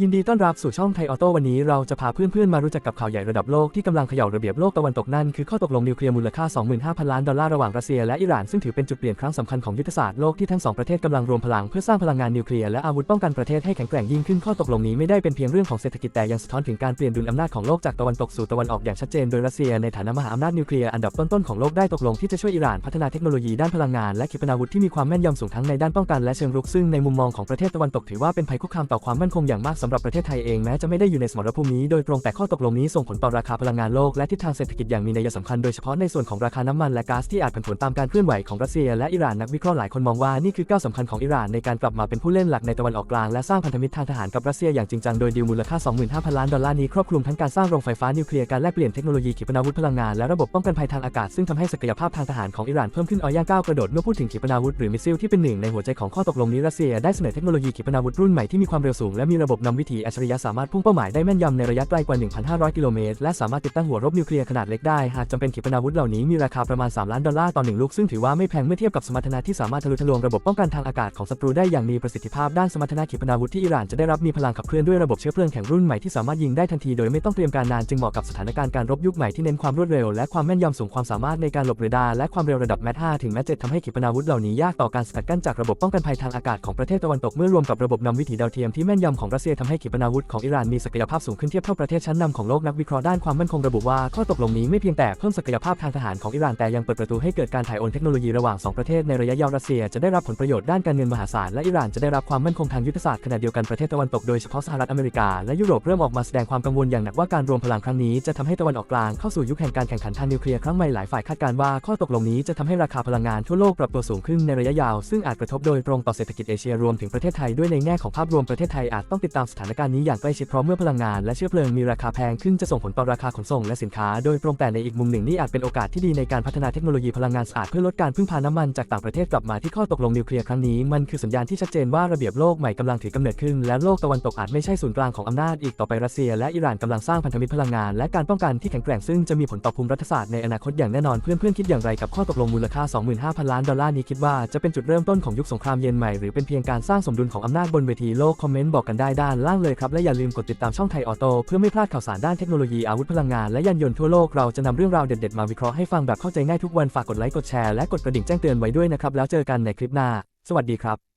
ยินดีต้อนรับสู่ช่องไทยออโต้วันนี้เราจะพาเพื่อนๆ มารู้จักกับข่าวใหญ่ระดับโลกที่กำลังเขย่าระเบียบโลกตะวันตกนั่นคือข้อตกลงนิวเคลียร์มูลค่า 25,000 ล้านดอลลาร์ระหว่างรัสเซียและอิหร่านซึ่งถือเป็นจุดเปลี่ยนครั้งสำคัญของยุทธศาสตร์โลกที่ทั้งสองประเทศกำลังรวมพลังเพื่อสร้างพลังงานนิวเคลียร์และอาวุธป้องกันประเทศให้แข็งแกร่งยิ่งขึ้นข้อตกลงนี้ไม่ได้เป็นเพียงเรื่องของเศรษฐกิจแต่ยังสะท้อนถึงการเปลี่ยนดุลอำนาจของโลกจากตะวันตกสู่ตะวันออกอย่างชัดเจนโดยรัสเซียในฐานะมหาอำนาจนิวเคลียร์อันดับต้นๆของโลกได้ตกลงที่จะช่วยอิหร่านพัฒนาเทคโนโลยีด้านพลังงานและขีปนาวุธที่มีความแม่นยำสูงทั้งในด้านป้องกันและเชิงรุกซึ่งในมุมมองของประเทศตะวันตกถือว่าเป็นภัยคุกคามต่อความมั่นคงอย่างมากสำหรับประเทศไทยเองแม้จะไม่ได้อยู่ในสมรภูมินี้โดยตรงแต่ข้อตกลงนี้ส่งผลต่อราคาพลังงานโลกและทิศทางเศรษฐกิจอย่างมีนัยสำคัญโดยเฉพาะในส่วนของราคาน้ำมันและก๊าซที่อาจผันผวนตามการเคลื่อนไหวของรัสเซียและอิหร่านนักวิเคราะห์หลายคนมองว่านี่คือก้าวสำคัญของอิหร่านในการกลับมาเป็นผู้เล่นหลักในตะวันออกกลางและสร้างพันธมิตรทางทหารกับรัสเซียอย่างจริงจังโดยดีลมูลค่า 25,000 ล้านดอลลาร์นี้ครอบคลุมทั้งการสร้างโรงไฟฟ้านิวเคลียร์การแลกเปลี่ยนเทคโนโลยีขีปนาวุธพลังงานและระบบป้องกันภัยทางอากาศซึ่งทำให้ศักยภาพทางทหารของอิหร่านเพิ่มขึ้นเอย่างก้าวกระโดดเมื่อพูดถึงขีปนาวุธหรือมิสซิลที่เป็นหนึ่งในหัวใจของข้อตกลงนี้รัสเซียได้เสนอเทคโนโลยีขีปนาวุธรุ่นใหม่ที่มีความเร็วสูงและมีระบบนำวิถีอัจฉริยะสามารถพุ่งเป้าหมายได้แม่นยำในระยะไกลกว่า 1,500 กิโลเมตร และสามารถติดตั้งหัวรบนิวเคลียร์ขนาดเล็กได้ หากจำเป็นขีปนาวุธเหล่านี้มีราคาประมาณ 3 ล้านดอลลาร์ต่อหนึ่งลูก ซึ่งถือว่าไม่แพงเมื่อเทียบกับสมรรถนะที่สามารถทะลุทะลวงระบบป้องกันทางอากาศของศัตรูได้อย่างมีประสิทธิภาพด้านสมรรถนะขีปนาวุธที่อิหร่านจะได้รับมีพลังขับเคลื่อนด้วยระบบเชื้อเพลิงแข็งรุ่นใหม่ที่สามารถยิงได้ทันทีโดยไม่ต้องเตรียมการนานจึงเหมาะกับสถานการณ์การรบยุคใหม่ที่เน้นความรวดเร็วและความแม่นยำสูงความสามารถในการหลบเรดาร์และความเร็วระดับแมท5ถึงแมท7ทำให้ขีปนาวุธเหล่านี้ยากต่อการสกัดกั้นจากระบบป้องกันภัยทางอากาศของประเทศตะวันตกเมื่อรวมกับระบบนำวิถีดาวเทียมที่แม่นยำของรัสเซียทำให้ขีปนาวุธของอิหร่านมีศักยภาพสูงขึ้นเทียบเท่าประเทศชั้นนำของโลกนักวิเคราะห์ด้านความมั่นคงระบุว่าข้อตกลงนี้ไม่เพียงแต่เพิ่มศักยภาพทางทหารของอิหร่านแต่ยังเปิดประตูให้เกิดการถ่ายโอนเทคโนโลยีระหว่างสองประเทศในระยะยาวรัสเซียจะได้รับผลประโยชน์ด้านการเงินมหาศาลและอิหร่านจะได้รับความมั่นคงทางยุทธศาสตร์ขณะเดียวกันประเทศตะวันตกโดยเฉพาะสหรัฐอเมริกาและยุโรปเริ่มออกมาแสดงความกังวลอย่างหนักว่าการรวมพลังครั้งนี้จะทำให้ตะวันออกกลางเข้าสู่ยุคแห่งการแข่งขันทางนิวเคลียร์ครั้งใหม่หลายฝ่ายคาดการณ์ว่าข้อตกลงนี้จะทำให้ราคาพลังงานทั่วโลกปรับตัวสูงขึ้นในระยะยาว ซึ่งอาจกระทบโดยตรงต่อเศรษฐกิจเอเชียรวมถึงประเทศไทยด้วยในแง่ของภาพรวมประเทศไทยอาจต้องติดตามสถานการณ์นี้อย่างใกล้ชิดเพราะเมื่อพลังงานและเชื้อเพลิงมีราคาแพงขึ้นจะส่งผลต่อราคาขนส่งและสินค้าโดยตรงแต่ในอีกมุมหนึ่งนี่อาจเป็นโอกาสที่ดีในการพัฒนาเทคโนโลยีพลังงานสะอาดเพื่อลดการพึ่งพาน้ำมันจากต่างประเทศกลับมาที่ข้อตกลงนิวเคลียร์ครั้งนี้มันคือสัญญาณที่ชัดเจนว่าระเบียบโลกใหม่กำลังถือกำเนิดขึ้นและโลกตะวันตกอาจไม่ใช่ศูนย์กลางของอำนาจอีกต่อไปรัสเซียและอิหร่านกำลังสร้างพันธมิตรพลังงานและการป้องกันที่แข็งแกร่งซึ่งจะมีผลต่อภูมิรัฐศาสตร์ในอนาคตอย่างแน่นอนเพื่อนๆคิดอย่างไรกับข้อตกลงมูลค่า 25,000 ล้านดอลลาร์นี้คิดว่าจะเป็นจุดเริ่มต้นของยุคสงครามเย็นใหม่หรือเป็นเพียงการสร้างสมดุลของอำนาจบนเวทีโลกคอมเมนต์บอกกันได้ด้านล่างเลยครับ และอย่าลืมกดติดตามช่องไทยออโต้เพื่อไม่พลาดข่าวสารด้านเทคโนโลยีอาวุธพลังงานและยานยนต์ทั่วโลกเราจะนำเรื่องราวเด็ดๆมาวิเคราะห์ให้ฟังแบบเข้าใจง่ายทุกวันฝากกดไลค์กดแชร์และกดกระดิ่งแจ้งเตือนไว้ด้วยนะครับแล้วเจอกันในคลิปหน้า สวัสดีครับ